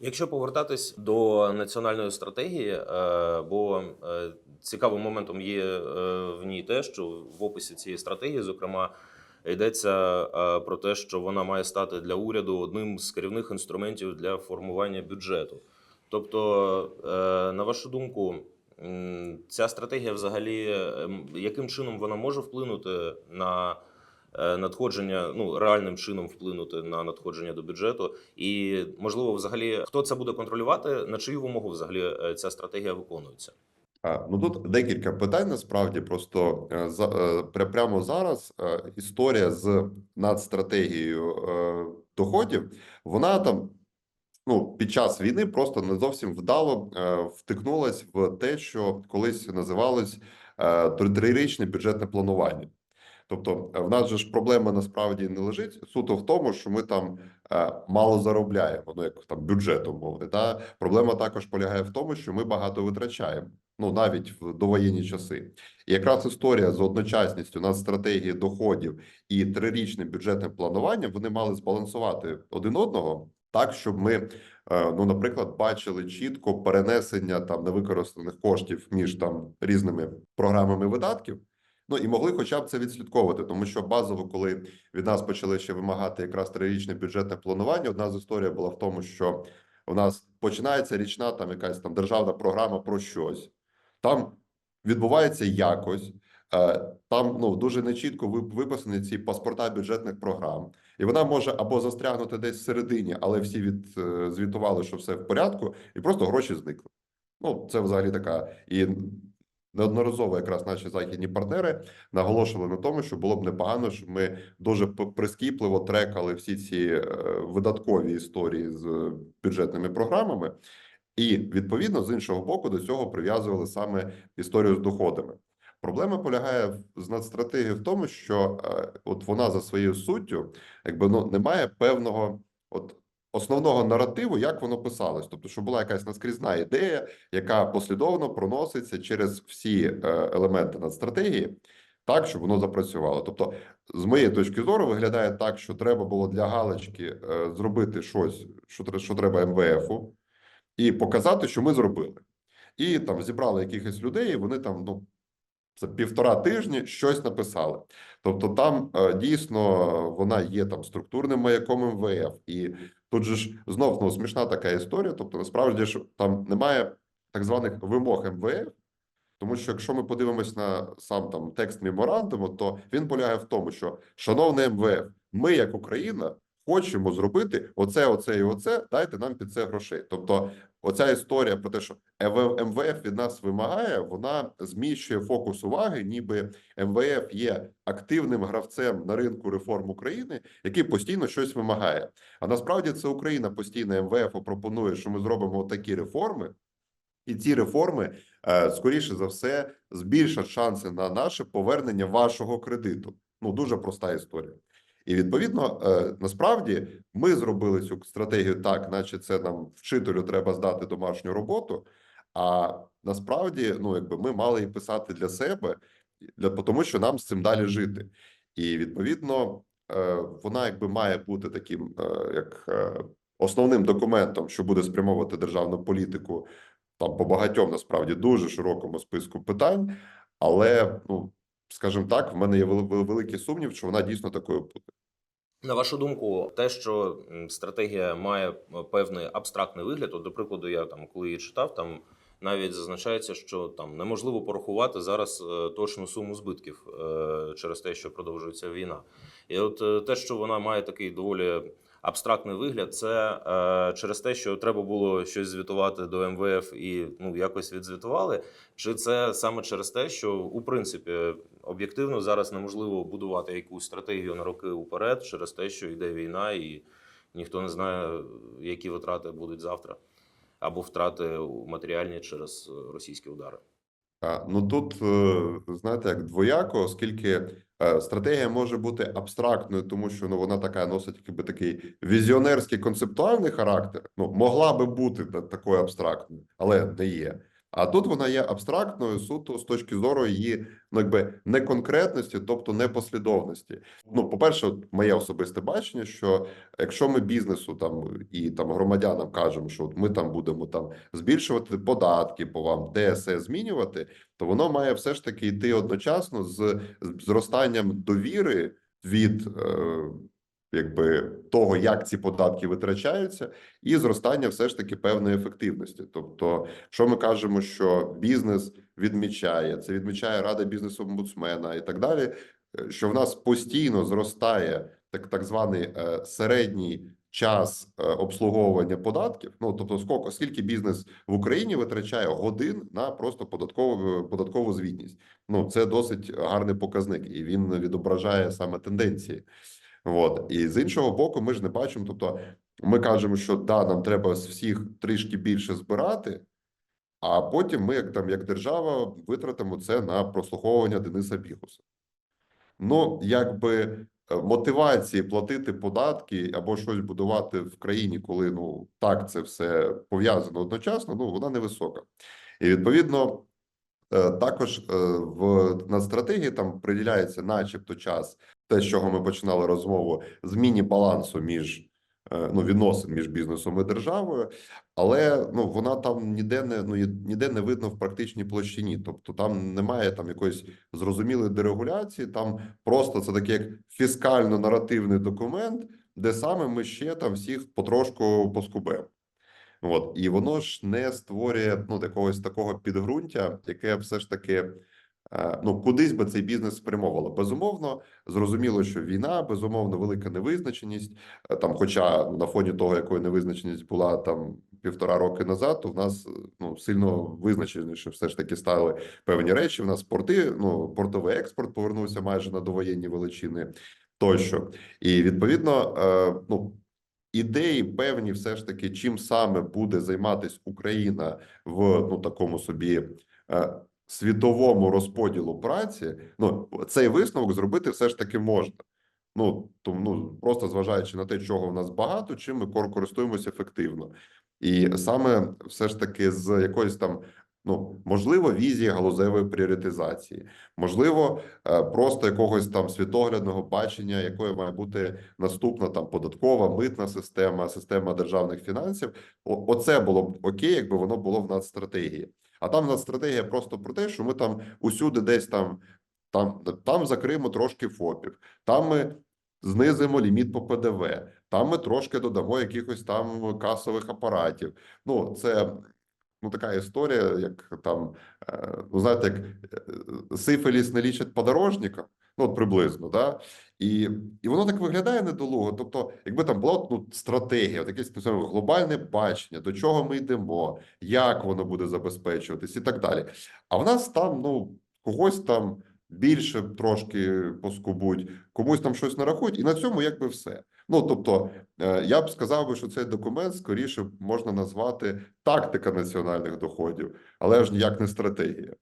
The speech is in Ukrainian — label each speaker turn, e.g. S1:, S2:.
S1: Якщо повертатись до національної стратегії, е, бо е, цікавим моментом є е, в ній те, що в описі цієї стратегії, зокрема, йдеться про те, що вона має стати для уряду одним з керівних інструментів для формування бюджету. Тобто, на вашу думку, ця стратегія взагалі яким чином вона може вплинути на надходження, ну реальним чином вплинути на надходження до бюджету, і можливо, взагалі, хто це буде контролювати, на чию вимогу взагалі е, ця стратегія виконується?
S2: Ну тут декілька питань. Насправді просто е, за е, прямо зараз е, історія з надстратегією е, доходів, вона там ну під час війни просто не зовсім вдало е, втикнулась в те, що колись називалось е, трирічне бюджетне планування. Тобто, е, в нас же ж проблема насправді не лежить суто в тому, що ми там е, мало заробляємо, ну як там бюджет умовний. Та проблема також полягає в тому, що ми багато витрачаємо. Ну навіть в довоєнні часи, і якраз історія з одночасністю на стратегії доходів і трирічним бюджетним плануванням вони мали збалансувати один одного так, щоб ми, е, ну наприклад, бачили чітко перенесення там невикористаних коштів між там різними програмами видатків. Ну і могли хоча б це відслідковувати, тому що базово, коли від нас почали ще вимагати якраз трирічне бюджетне планування, одна з історій була в тому, що у нас починається річна там якась там державна програма про щось, там відбувається якось. е, Там ну дуже нечітко виписані ці паспорта бюджетних програм, і вона може або застрягнути десь всередині, але всі від е, звітували, що все в порядку, і просто гроші зникли. Ну, це взагалі така і неодноразово якраз наші західні партнери наголошували на тому, що було б непогано, щоб ми дуже прискіпливо трекали всі ці е, видаткові історії з бюджетними програмами, і відповідно з іншого боку до цього прив'язували саме історію з доходами. Проблема полягає з надстратегією в тому, що е, от вона за своєю суттю, якби ну немає певного от основного наративу, як воно писалось, тобто, що була якась наскрізна ідея, яка послідовно проноситься через всі е, елементи надстратегії, так щоб воно запрацювало. Тобто, з моєї точки зору, виглядає так, що треба було для галочки е, зробити щось, що тре- що треба МВФу, і показати, що ми зробили. І там зібрали якихось людей, і вони там ну за півтора тижні щось написали. Тобто, там е, дійсно вона є там структурним маяком МВФ, і тут же ж знов ну, смішна така історія. Тобто, насправді ж там немає так званих вимог МВФ. Тому що якщо ми подивимось на сам там текст меморандуму, то він полягає в тому, що шановний МВФ, ми, як Україна, хочемо зробити оце, оце і оце. Дайте нам під це грошей. Тобто, оця історія про те, що МВФ від нас вимагає, вона зміщує фокус уваги, ніби МВФ є активним гравцем на ринку реформ України, який постійно щось вимагає. А насправді це Україна постійно МВФ пропонує, що ми зробимо такі реформи. І ці реформи, е, скоріше за все, збільшать шанси на наше повернення вашого кредиту. Ну дуже проста історія. І відповідно, е, насправді ми зробили цю стратегію так, наче це нам вчителю треба здати домашню роботу. А насправді, ну якби ми мали її писати для себе, для тому, що нам з цим далі жити. І відповідно, е, вона якби має бути таким, е, як основним документом, що буде спрямовувати державну політику там по багатьом насправді дуже широкому списку питань, але ну скажімо так, в мене є вели- вели- великий сумнів, що вона дійсно такою буде.
S1: На вашу думку, те, що стратегія має певний абстрактний вигляд, от, до прикладу, я там, коли її читав, там навіть зазначається, що там неможливо порахувати зараз е, точну суму збитків е, через те, що продовжується війна. І от е, те, що вона має такий доволі абстрактний вигляд, це е, через те, що треба було щось звітувати до МВФ і ну якось відзвітували. Чи це саме через те, що у принципі об'єктивно зараз неможливо будувати якусь стратегію на роки уперед, через те, що йде війна, і ніхто не знає, які витрати будуть завтра, або втрати матеріальні через російські удари.
S2: А, Ну тут е, знаєте, як двояко, оскільки е, стратегія може бути абстрактною, тому що ну вона така носить якби такий візіонерський концептуальний характер. Ну могла би бути та- такою абстрактною, але не є. А тут вона є абстрактною суто з точки зору її ну, якби неконкретності, тобто непослідовності. Ну, по-перше, от моє особисте бачення, що якщо ми бізнесу там і там громадянам кажемо, що ми там будемо там збільшувати податки по вам, ДСС змінювати, то воно має все ж таки йти одночасно з зростанням довіри від. Е, Якби того, як ці податки витрачаються, і зростання все ж таки певної ефективності. Тобто, що ми кажемо, що бізнес відмічає, це відмічає Рада бізнесу омбудсмена і так далі. е, Що в нас постійно зростає так, так званий е, середній час е, обслуговування податків. Ну тобто, скільки, скільки бізнес в Україні витрачає годин на просто податкову податкову звітність. Ну це досить гарний показник, і він відображає саме тенденції. От і з іншого боку, ми ж не бачимо. Тобто, ми кажемо, що да, нам треба з всіх трішки більше збирати, а потім ми, як там як держава, витратимо це на прослуховування Дениса Бігуса. Ну, якби е, мотивації платити податки або щось будувати в країні, коли ну так це все пов'язано одночасно, ну вона невисока. І відповідно. Е, Також е, в на стратегії там приділяється, начебто, час те, з чого ми починали розмову, зміні балансу між е, ну відносин між бізнесом і державою, але ну вона там ніде не ну ніде не видно в практичній площині. Тобто там немає там якоїсь зрозумілої дерегуляції. Там просто це такий як фіскально-наративний документ, де саме ми ще там всіх потрошку поскубемо. От і воно ж не створює ну якогось такого підґрунтя, яке все ж таки е, ну кудись би цей бізнес спрямовувало. Безумовно, зрозуміло, що війна, безумовно, велика невизначеність. е, Там, хоча на фоні того, якою невизначеність була там півтора роки назад, то в нас е, ну сильно визначеніше все ж таки стали певні речі. В нас порти, ну портовий експорт повернувся майже на довоєнні величини тощо, і відповідно, ну ідеї певні, все ж таки, чим саме буде займатися Україна в ну такому собі е, світовому розподілу праці. Ну цей висновок зробити все ж таки можна. Ну тому ну просто зважаючи на те, чого в нас багато, чим ми користуємося ефективно, і саме все ж таки з якоїсь там. Ну, можливо, візії галузевої пріоритизації, можливо, е, просто якогось там світоглядного бачення, якою має бути наступна там податкова, митна система, система державних фінансів. О- Оце було б окей, якби воно було в нацстратегії. А там нацстратегія просто про те, що ми там усюди десь там, там, там закриємо трошки ФОПів, там ми знизимо ліміт по ПДВ, там ми трошки додамо якихось там касових апаратів. Ну, це ну така історія, як там, е, ну знаєте, як е, сифіліс не лічить подорожника. Ну, от приблизно, да? І, і воно так виглядає недолуго. Тобто, якби там була ну, стратегія, от якесь називаємо, глобальне бачення, до чого ми йдемо, як воно буде забезпечуватись і так далі. А в нас там, ну, когось там більше трошки поскубуть, комусь там щось нарахують, і на цьому якби все. Ну, тобто, е, я б сказав би, що цей документ скоріше можна назвати тактика національних доходів, але ж ніяк не стратегія.